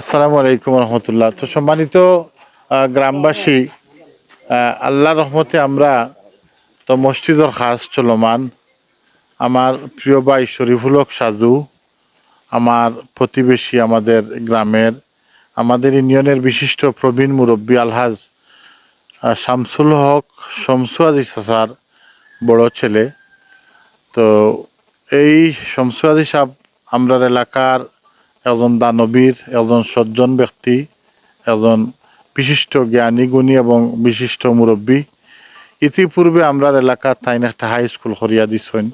আসসালামু আলাইকুম রহমতুল্লাহ। তো সম্মানিত গ্রামবাসী আল্লাহ রহমতে আমরা তো মসজিদর খাস চলমান। আমার প্রিয় ভাই শরীফুল হক সাজু, আমার প্রতিবেশী আমাদের গ্রামের, আমাদের ইউনিয়নের বিশিষ্ট প্রবীণ মুরব্বী আলহাজ শামসুল হক শমসু আজি সাসার বড় ছেলে। তো এই শমসু আজি সাহেব এলাকার একজন দানবীর একজন সজ্জন ব্যক্তি একজন বিশিষ্ট জ্ঞানী গুণী এবং বিশিষ্ট মুরব্বী। ইতিপূর্বে আমরার এলাকার তাইন একটা হাই স্কুল করিয়া দিছেন।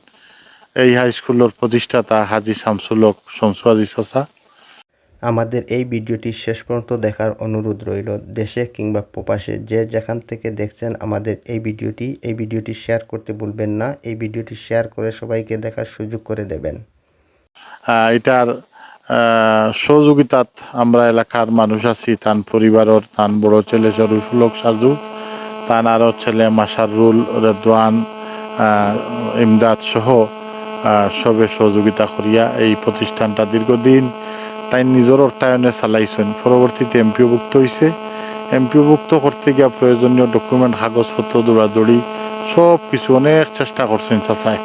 এই হাই স্কুলের প্রতিষ্ঠাতা হাজি শামসুলক শমসু আজি চাচা। আমাদের এই ভিডিওটি শেষ পর্যন্ত দেখার অনুরোধ রইল। দেশে কিংবা প্রবাসে যে যেখান থেকে দেখছেন আমাদের এই ভিডিওটি এই ভিডিওটি শেয়ার করতে ভুলবেন না। এই ভিডিওটি শেয়ার করে সবাইকে দেখার সুযোগ করে দেবেন। এটার সহযোগিতাত আমরা এলাকার মানুষ আছি, তান পরিবারের তান বড় ছেলে শরীফুলক সাজু, তান আরও ছেলে মাসারুল রেদওয়ান ইমদাদ সহ সবে সহযোগিতা করিয়া এই প্রতিষ্ঠানটা দীর্ঘদিন তাই নিজের অর্থায়নে চালাইছেন। পরবর্তীতে এমপিওভুক্ত হয়েছে এমপিওভুক্ত করতে গিয়া প্রয়োজনীয় ডকুমেন্ট কাগজপত্র, দৌড়াদৌড়ি সব কিছু অনেক চেষ্টা করছেন চাচায়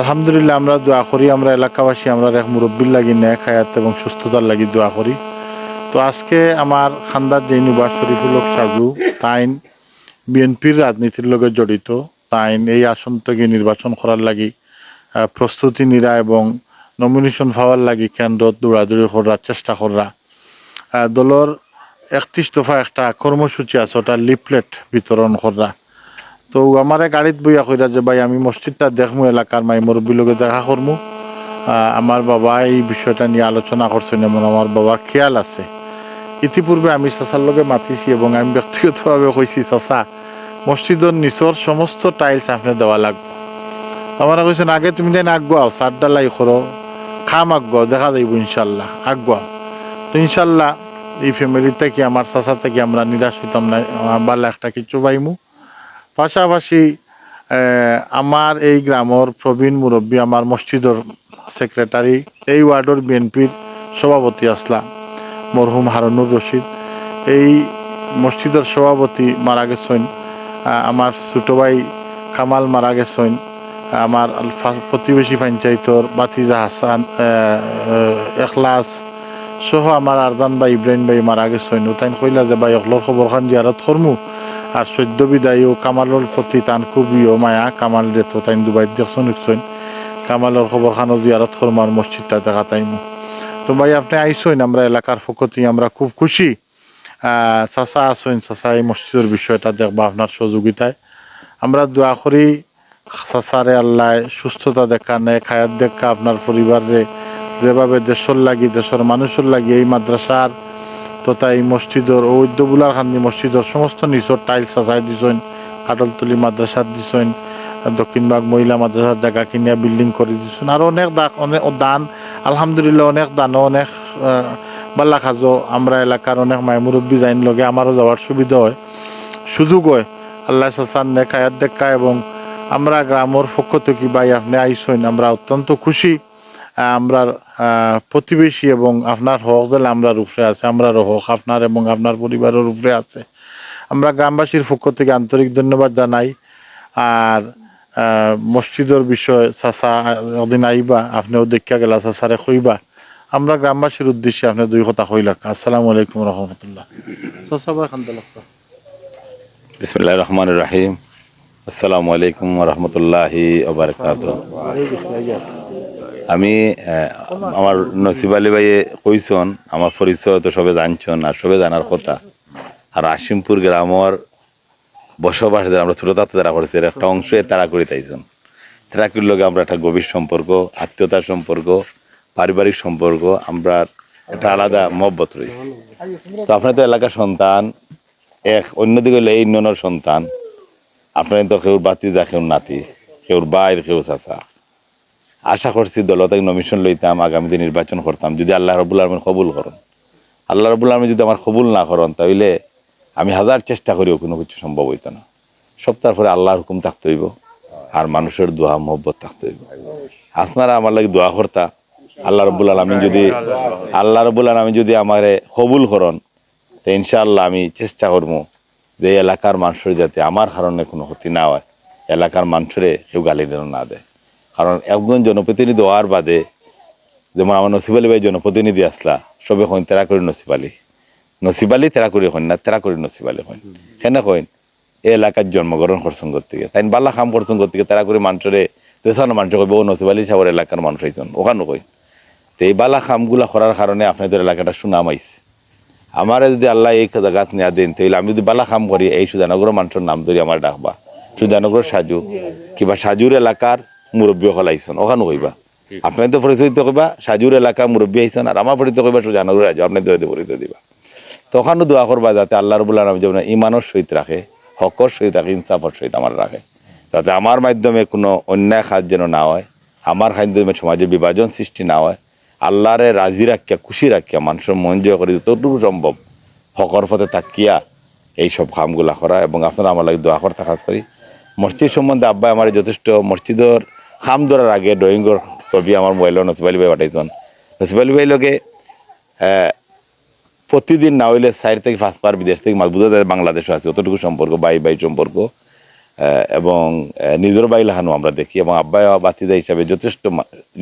আলহামদুলিল্লাহ, আমরা দোয়া করি, আমরা এলাকাবাসী, আমরা এক মুরব্বীর লাগি ন্যাক হায়াত এবং সুস্থতার লাগি দোয়া করি। তো আজকে আমার খান্দার যে নিবাস শরীফুল সাজু, তাইন বিএনপির রাজনীতির লগে জড়িত, তাইন এই আসন থেকে নির্বাচন করার লাগি প্রস্তুতি নিরা এবং নমিনেশন পাওয়ার লাগি কেন্দ্রত দৌড়াদৌড়ি করার চেষ্টা করা। দলর একত্রিশ দফা একটা কর্মসূচি আছে, ওটা লিফলেট বিতরণ করা। তো আমারে গাড়িত বইয়া কইরা যে, ভাই, আমি মসজিদটা দেখমু, এলাকার মাই মুরব্বী লোকে দেখা করমু। আমার বাবা এই বিষয়টা নিয়ে আলোচনা করছেন এবং আমার বাবার খেয়াল আছে। ইতিপূর্বে আমি চাচার লগে মাতিছি এবং আমি ব্যক্তিগতভাবে কইছি, চাচা, মসজিদের নিচর সমস্ত টাইলস আপনি দেওয়া লাগবে। আমার কইছেন, আগে তুমি দেন আগুয়াও সার ডালাই করো, খাম আগুয়াও, দেখা যাইব ইনশাল্লাহ, আগুয়াও। তো ইনশাল্লাহ এই ফ্যামিলি থেকে, আমার চাচা থেকে আমরা নিরাশ হইতাম না বালা একটা কিছু পাইমু। পাশাপাশি আমার এই গ্রামের প্রবীণ মুরব্বী, আমার মসজিদের সেক্রেটারি এই ওয়ার্ডের বিএনপির সভাপতি আসলা মরহুম হারুনুর রশিদ। এই মসজিদের সভাপতি মারা গেছেন আমার ছোট ভাই কামাল মারা গেছেন, আমার প্রতিবেশী পঞ্চায়েতর বাতিজা হাসান এখলাস সহ আমার আরজান ভাই, ইব্রাহিম ভাই মারা গেছেন। তাই কইলা যে ভাই, অকলর খবর খান, জিয়ারত করমু আর সদ্য বিদায়ী ও কামালের প্রতি তান খুবই ও মায়া কামাল যেত তাই দুবাই দেখছেন দেখছেন কামালের খবর খানো জিয়ারত করমার মসজিদটা দেখা তাইমু তো ভাই, আপনি আইসেন আমরা এলাকার ফকতি আমরা খুব খুশি। চাচা আসেন চাচা এই মসজিদের বিষয়টা দেখবা আপনার সহযোগিতায়। আমরা দোয়া করি, চাচারে আল্লাহ সুস্থতা দেখা নেয় খায়াত দেখা আপনার পরিবারে। যেভাবে দেশের লাগি, দেশের মানুষের লাগি এই মাদ্রাসার তথা এই মসজিদর ও উদ্যবুলার খান্দি মসজিদর সমস্ত নিচর টাইলস চাচাই দিছেন কাটলতলি মাদ্রাসাত দিছেন দক্ষিণবাগ মহিলা মাদ্রাসার জায়গা কিনিয়া বিল্ডিং করে দিছেন আর অনেক অনেক দান, আলহামদুলিল্লাহ অনেক দানও অনেক বাল্লা খাজো আমরা এলাকার অনেক মায় মুরব্বী যাইন লগে আমারও যাওয়ার সুবিধা হয়। সুযোগ হয়। আল্লাহ চাচার নে খায়াত দেখা এবং আমরা গ্রামের পক্ষ থেকে ভাই আপনি আইসেন আমরা অত্যন্ত খুশি। আহ, প্রতিবেশী এবং আপনার হক যেন আমরার উপরে আছে আমরারও হক আপনার এবং আপনার পরিবারের উপরে আছে। আমরা গ্রামবাসীর পক্ষ থেকে আন্তরিক ধন্যবাদ জানাই। আর মসজিদের বিষয় চাচা ওদিন আইবা আপনিও দেখা গেলা চাচারে কইবা। আমরা গ্রামবাসীর উদ্দেশ্যে আপনি দুই কথা কইলাক আসসালামু আলাইকুম রহমতুল্লাহ। বিসমুল্লাহ রহমান রাহিম। আসসালামু আলাইকুম রহমতুল্লাহি আমি আমার নসিব আলী ভাইয়ে কইসন আমার পরিচয় তো সবে জানছন আর সবে জানার কথা। আর আসিমপুর গ্রামর বসবাস যারা, আমরা ছোট তাতে তারা করেছি একটা অংশ তারা করে তাইছন। তারাকির লগে আমরা একটা গভীর সম্পর্ক, আত্মীয়তার সম্পর্ক, পারিবারিক সম্পর্ক, আমরা একটা আলাদা মহব্বত রয়েছে। তো আপনার তো এলাকার সন্তান, এক, অন্যদিকে হইলে এই ইউনিয়নের সন্তান। আপনার তো কেউ বাতি যা, কেউ নাতি, কেউ বাইর কেউ চাচা। আশা করছি দলতে নমিশন লইতাম আগামীতে নির্বাচন করতাম। যদি আল্লাহ রবুল আলমিন কবুল করেন। আল্লাহ রবুল আলমিন যদি আমার কবুল না করেন, তাহলে আমি হাজার চেষ্টা করিও, কোনো কিছু সম্ভব হইতো না। সপ্তাহ পরে আল্লাহর হুকুম থাকতে হইব, আর মানুষের দোয়া, মহব্বত থাকতে হইব। আপনারা আমার লাগে দোয়া করতা। আল্লাহ রব্বুল আলমিন যদি, আল্লাহ রব্বুল আলমিন যদি আমারে কবুল করন, তো ইনশাআল্লাহ আমি চেষ্টা করব যে এলাকার মানুষের যাতে আমার কারণে কোনো ক্ষতি না হয়, এলাকার মানুষের কেউ গালি না দেয়। কারণ একজন জনপ্রতিনিধি হওয়ার বাদে যেমন আমার নসিব আলী ভাই জনপ্রতিনিধি আসলা, সবে কইন তেরা করি নসিব আলী। নসিব আলী তেরা করি হইন না, তেরা করি নসিব আলী হইন। সেনে কইন এই এলাকার জন্মগ্রহণ করছেন করতে গিয়ে। তাই বাল্লা কাম করছেন করতে গিয়ে তেরা করে মানুষের যেসানো মানুষ কইব, ও নসিব আলী সাহেবের এলাকার মানুষ হয়েছেন ওখানে কই তো এই বালা খামগুলা করার কারণে আপনাদের এলাকাটা সুনাম আইছে। আমারে যদি আল্লাহ এই জায়গাত নিয়ে দেন তাহলে আমি যদি বালা কাম করি, এই সুজানগর মানুষের নাম ধরি আমার ডাকবা। সুজানগর সাজু, কিবা সাজুর এলাকার মুরব্বী হল আইসন ওখানে কইবা আপনি তো পরিচয় দিতে কইবা সাজুর এলাকার মুরব্বী আইসন আর আমার পরিচয় কইবা সুজানগর রাজু আপনি তো পরিচয় দিবা। তো ওখানে দোয়া করবা যাতে আল্লাহ রবুল আলম যেমন ইমানের সহিত রাখে হকর সহিত রাখে ইনসাফর সহিত আমার রাখে। যাতে আমার মাধ্যমে কোনো অন্যায় কাজ যেন না হয় আমার মাধ্যমে সমাজে বিভাজন সৃষ্টি না হয় আল্লাহরে রাজি রাখিয়া খুশি রাখিয়া মানুষের মন জয় করে যতটুকু সম্ভব হকর পথে তাকিয়া এইসব কামগুলা করা এবং আপনারা আমার লাগে দোয়া করতে কাজ করি। মসজিদ সম্বন্ধে আব্বাই আমার যথেষ্ট মসজিদের খাম ধরার আগে ড্রয়িংয়ের ছবি আমার মোবাইলের নসিবালি ভাই পাঠাইছেন। নসিবালি ভাই লগে প্রতিদিন না হইলে চার থেকে পাঁচ পার বিদেশ থেকে মাছ বোঝা যায় বাংলাদেশও আছে, অতটুকু সম্পর্ক বাই বাই সম্পর্ক এবং নিজের বাই লাহানো আমরা দেখি, এবং আব্বাই বাতিদা হিসাবে যথেষ্ট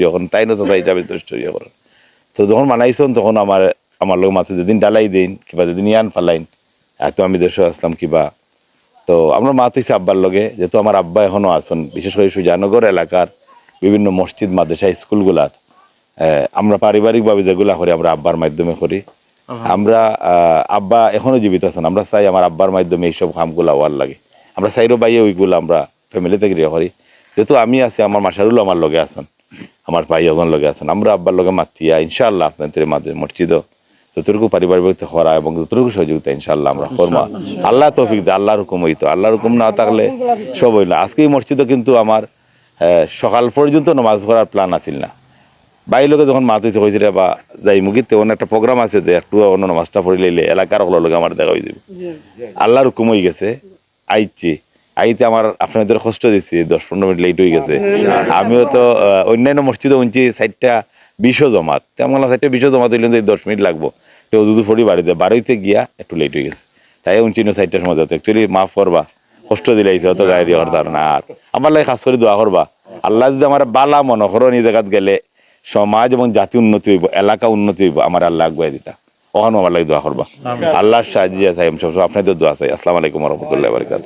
যখন তাই নচা হিসাবে যথেষ্ট ইয়ে করেন তো যখন মানাইছেন, তখন আমার আমার লোক মাত্র যেদিন ডালাই দিন, কিবা যেদিন ইয়ান ফালাইন, এত আমি দেশে আসলাম কিবা তো আমরা মা তুইছে আব্বার লগে যেহেতু আমার আব্বা এখনও আছেন বিশেষ করে সুজানগর এলাকার বিভিন্ন মসজিদ মাদ্রাসা স্কুলগুলার আমরা পারিবারিকভাবে যেগুলা করি আমরা আব্বার মাধ্যমে করি। আমরা আহ, আব্বা এখনও জীবিত আছেন আমরা চাই আমার আব্বার মাধ্যমে এইসব কামগুলা হওয়ার লাগে। আমরা চাইরো বাইয়ে ওইগুলো আমরা ফ্যামিলি থেকে করি। যেহেতু আমি আছি আমার মাসারুল আমার লগে আছেন আমার ভাই একজন লগে আছেন আমরা আব্বার লগে মাতিয়া ইনশাআল্লাহ আপনাদের মাঝে মসজিদও যতটুকু পারিবারিক করা এবং যতটুকু সহযোগিতা ইনশাআল্লাহ আমরা করব। আল্লাহ তৌফিক দে আল্লাহর হুকুম হইতো। আল্লাহর হুকুম না থাকলে সব হইল আজকে এই মসজিদও কিন্তু আমার সকাল পর্যন্ত নামাজ পড়ার প্ল্যান আছিল না। বাই লোকে যখন মাত হয়েছে কইছিল বা যাই মুগিত তেমন একটা প্রোগ্রাম আছে যে একটু অন্য নামাজটা পড়ে লইলে এলাকার সকলের লোক আমার দেখা হয়ে যাবে। আল্লাহর হুকুম হয়ে গেছে। আইছি। আইতে আমার আপনাদের কষ্ট দিছি দশ পনেরো মিনিট লেট হয়ে গেছে। আমিও তো অন্যান্য মসজিদে উঞ্চি সাইডটা বিশও জমাত। তেমন সাইডটা বিশও জমাত হইলে যে দশ মিনিট লাগবো। তো যদি ফড়ি বাড়িতে বাড়িতে গিয়া একটু লেট হয়ে গেছে। তাই উঞ্চিন সাইডটার সময় যাতে অ্যাকচুয়ালি মাফ করবা কষ্ট দিলে আইছে অত গাড়ি করতার না আর। আমার লাগে খাস করে দোয়া করবা। আল্লাহ যদি আমার বালা মনোহরণ এই জায়গাত গেলে সমাজ এবং জাতি উন্নতি হইব এলাকা উন্নতি হইব আমার আল্লাহ আগুয়াই দিতা। ওখানে আমার লাগে দোয়া করবা। আল্লাহর সাহায্য আছে সবসময় আপনাদের দোয়া চাই। আসসালামু আলাইকুম রহমতুল্লাহ বারকাত